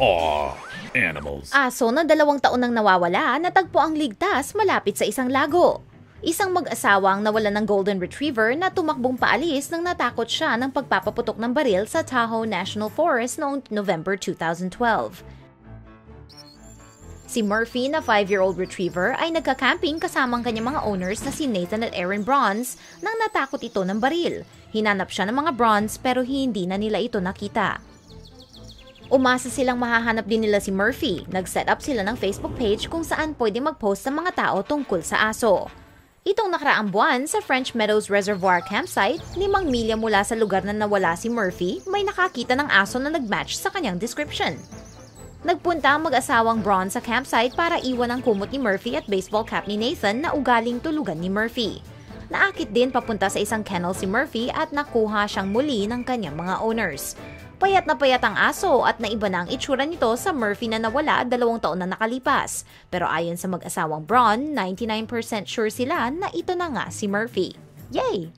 Aw, animals. Aso na dalawang taon nang nawawala, natagpo ang ligtas malapit sa isang lago. Isang mag-asawang nawala ng Golden Retriever na tumakbong paalis nang natakot siya ng pagpapaputok ng baril sa Tahoe National Forest noong November 2012. Si Murphy na 5-year-old retriever ay nagka-camping kasamang kanyang mga owners na si Nathan at Aaron Bronze nang natakot ito ng baril. Hinanap siya ng mga Bronze pero hindi na nila ito nakita. Umasa silang mahahanap din nila si Murphy. Nag-set up sila ng Facebook page kung saan pwede mag-post ng mga tao tungkol sa aso. Itong nakaraang buwan sa French Meadows Reservoir Campsite, limang milya mula sa lugar na nawala si Murphy, may nakakita ng aso na nag-match sa kanyang description. Nagpunta ang mag-asawang Braun sa campsite para iwan ang kumot ni Murphy at baseball cap ni Nathan na ugaling tulugan ni Murphy. Naakit din papunta sa isang kennel si Murphy at nakuha siyang muli ng kanyang mga owners. Payat na payat ang aso at naiba na ang itsura nito sa Murphy na nawala dalawang taon na nakalipas. Pero ayon sa mag-asawang Braun, 99% sure sila na ito na nga si Murphy. Yay!